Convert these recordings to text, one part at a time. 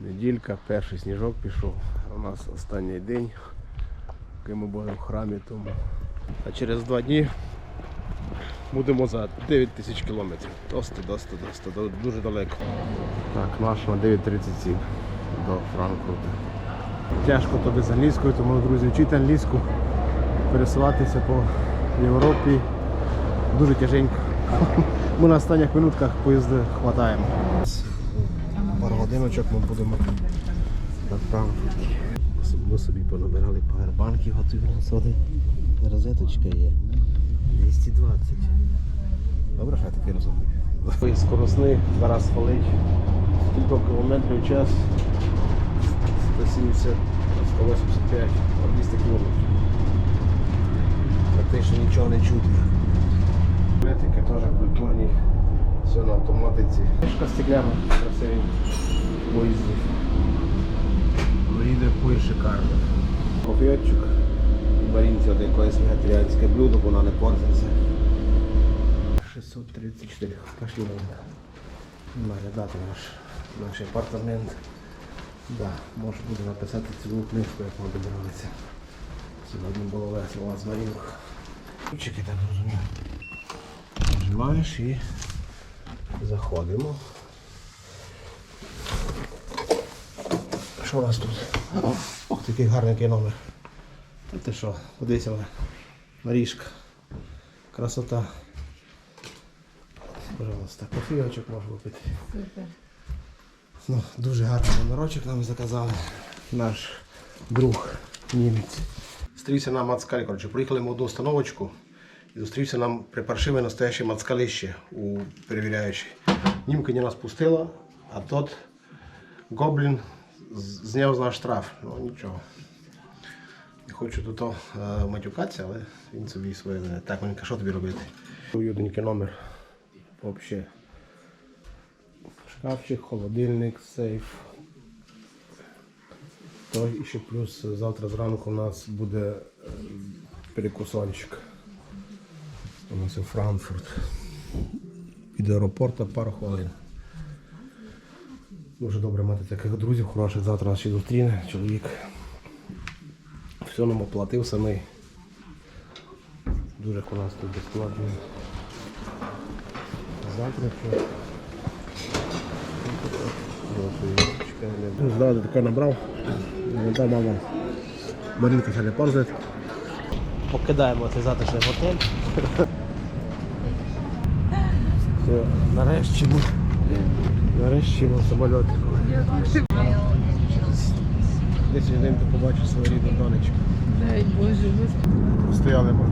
Неділька, перший сніжок пішов. У нас останній день, коли ми будемо в храмі, тому. А через два дні будемо за 9 тисяч кілометрів. Досить, досить, досить, до- дуже далеко. Так, наш на 9.37 до Франкфурта. Тяжко то без англійської, тому, друзі, вчити англійську, пересуватися по Європі дуже тяженько. Ми на останніх минутках поїзди хватаємо. Пару годиночок ми будемо на Франкфурті. Ми собі понабирали павербанків, готуємо сюди. Розеточка є. 220. Добре, що я таке розумію. Поїзд скоросний, зараз фалить. 100 км в час. 170, 185, а 200 км. Практично нічого не чути. Електрики теж культурні. Все на автоматиці. Книжка стекляна, красиві поїзді. Ну їде поїзд шикарно. Кофійочок. Барінці от якоїсь вегетаріанське блюдо, вона не портиться. 634. Пошли наглядати наш, наш апартамент. Да, може буде написати цілу книжку, як ми добиралися. Сьогодні було весело з Марінку. Ключики так розумію. Нажимаєш і заходимо. Що у нас тут? Ох, такий гарний номер. Та ти що, подивися на Марішка. Красота. Пожалуйста, кофійочок випити. Супер. Ну, дуже гарний номерочок нам заказали. Наш друг німець. Зустрівся на Мацкалі. Коротше, приїхали ми в одну установочку і зустрівся нам припаршиве настояще мацкалище у перевіряючій. Німкиня нас пустила, а тот гоблін зняв з наш штраф. Ну нічого. Не хочу тут е, матюкатися, але він собі своє. Так, Монька, що тобі робити? Уютненький номер. Взагалі. Шкафчик, холодильник, сейф. То і ще плюс завтра зранку у нас буде е, перекусончик. У нас у Франкфурт. Від аеропорту пару хвилин. Дуже добре мати таких друзів, хороших завтра нас ще зустріне чоловік. Все нам оплатив самий. Дуже у нас тут безплатно. Завтра що. Ну, Зразу таке набрав. Ну, мама. Марінка ще не повзе. Покидаємо цей затишний готель. Все, нарешті ми. Нарешті ми в самольоті. Через 10 ти побачиш свою рідну донечку. Дай Боже, Стояли ми.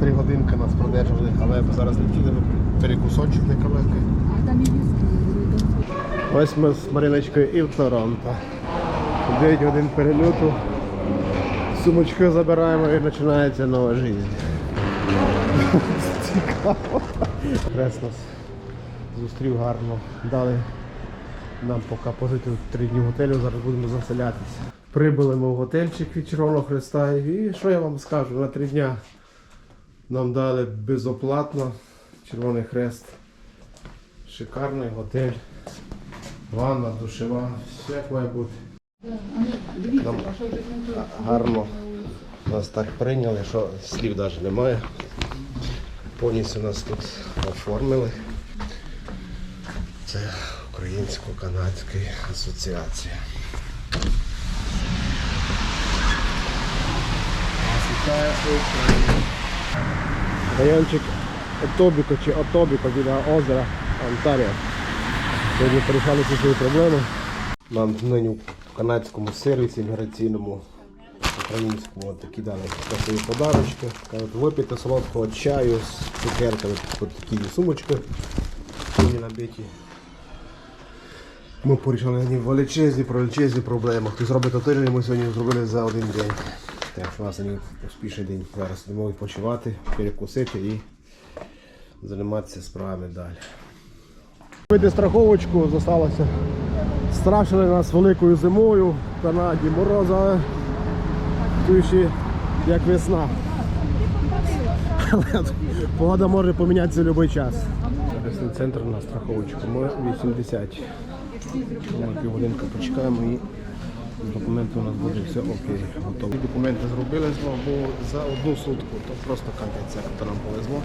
Три годинки нас продержали, але зараз летіли перекусочок некалекий. Ось ми з Мариночкою і в Торонто. 9 годин перельоту. Сумочки забираємо і починається нова життя. Цікаво. Хрест нас зустрів гарно. Дали нам поки пожити три дні в готелю, зараз будемо заселятися. Прибули ми в готельчик від Червоного Хреста і що я вам скажу, на три дня нам дали безоплатно Червоний Хрест. Шикарний готель. Ванна, душева, все як має бути. Нам гарно нас так прийняли, що слів навіть немає. Повністю нас тут оформили. Це Українсько-Канадська асоціація. Райончик Отобіко чи Отобіко біля озера Онтаріо. Сьогодні порішали всі свої проблеми. Нам нині в канадському сервісі імміграційному українському такі дали красиві подарочки. Кажуть, випити солодкого чаю з цукерками, от такі сумочки повні набиті. Ми порішали нині величезні, величезні проблеми. Хтось робить тиждень, ми сьогодні зробили за один день. Так що у нас успішний день. Зараз йдемо відпочивати, перекусити і займатися справами далі. Вийти страховочку зосталося. Страшили нас великою зимою Канаді, мороза, ще як весна. але погода може помінятися будь-який час. Сервісний центр на страховочку. Ми 80. Ми півгодинки почекаємо і документи у нас буде все окей. Готові. Документи зробили, Богу, за одну сутку. То просто капець, як нам повезло.